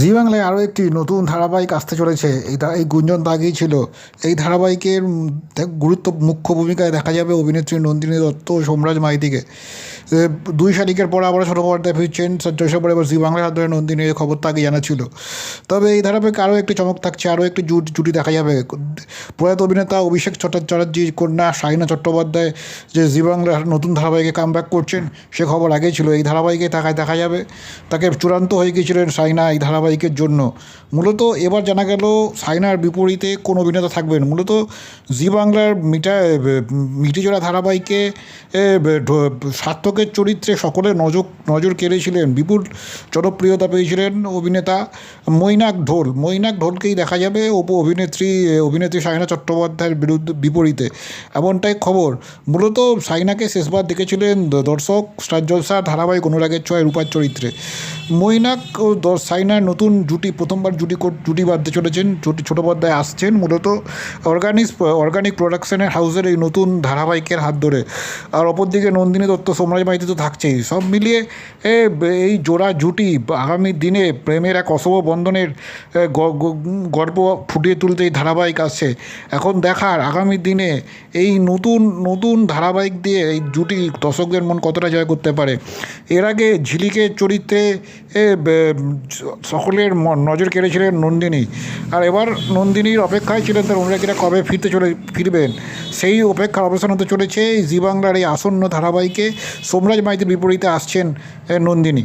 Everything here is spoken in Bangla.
জি বাংলায় আরও একটি নতুন ধারাবাহিক আসতে চলেছে। এই এই গুঞ্জন তো আগেই ছিল। এই ধারাবাহিকের গুরুত্ব, মুখ্য ভূমিকায় দেখা যাবে অভিনেত্রী নন্দিনী দত্ত ও সোমরাজ মাইতিকে। দুই শালিকের পর আবার ছোটো ফিরছেন সঞ্জয় পরে এবার জি বাংলার হাত ধরে নন্দিনী এই খবর তো আগে জানা ছিল। তবে এই ধারাবাহিকে আরও একটি চমক থাকছে, আরও একটি জুট, জুটি দেখা যাবে। প্রয়াত অভিনেতা অভিষেক চট্টোপাধ্যায়ের কন্যা শাহিনা চট্টোপাধ্যায় যে জি বাংলার নতুন ধারাবাহিকে কাম ব্যাক করছেন, সে খবর আগেই ছিল। এই ধারাবাহিকে তাকায় দেখা যাবে, তাকে চূড়ান্ত হয়ে গিয়েছিলেন সাইনা এই ধারাবাহিকের জন্য। মূলত এবার জানা গেল, সাইনার বিপরীতে কোন অভিনেতা থাকবেন। মূলত জি বাংলার মিটা, মিটিজোড়া ধারাবাহিকে সার্থকের চরিত্রে সকলে নজর নজর কেড়েছিলেন। বিপুল জনপ্রিয়তা পেয়েছিলেন অভিনেতা মৈনাক ঢোল। মৈনাক ঢোলকেই দেখা যাবে উপ অভিনেত্রী অভিনেত্রী সাইনা চট্টোপাধ্যায়ের বিরুদ্ধে, বিপরীতে। এমনটাই খবর। মূলত সাইনাকে শেষবার দেখেছিলেন দর্শক স্টার জলসা, ধারাবাহিক অনুরাগের ছয় রূপার চরিত্রে। মৈনাক ও সাইনার নতুন জুটি, প্রথমবার জুটি জুটি বাঁধতে চলেছেন, জুটি ছোটো পর্দায় আসছেন। মূলত অর্গানিক অর্গানিক প্রোডাকশনের হাউসের এই নতুন ধারাবাহিকের হাত ধরে। আর অপরদিকে নন্দিনী দত্ত, সোমরাজ মাইতি তো থাকছেই। সব মিলিয়ে এই জোড়া জুটি আগামী দিনে প্রেমের এক অশুভ বন্ধনের গর্ব ফুটিয়ে তুলতে এই ধারাবাহিক আসছে। এখন দেখার আগামী দিনে এই নতুন নতুন ধারাবাহিক দিয়ে এই জুটি দর্শকদের মন কতটা জয় করতে পারে। এর আগে ঝিলিকের চরিত্রে সকলের নজর কেড়েছিলেন নন্দিনী। আর এবার নন্দিনীর অপেক্ষায় ছিলেন তার অনুরাগীরা কবে ফিরতে চলে ফিরবেন? সেই অপেক্ষার অবসান হতে চলেছে। জি বাংলার এই আসন্ন ধারাবাহিকে সোমরাজ মাইতির বিপরীতে আসছেন নন্দিনী।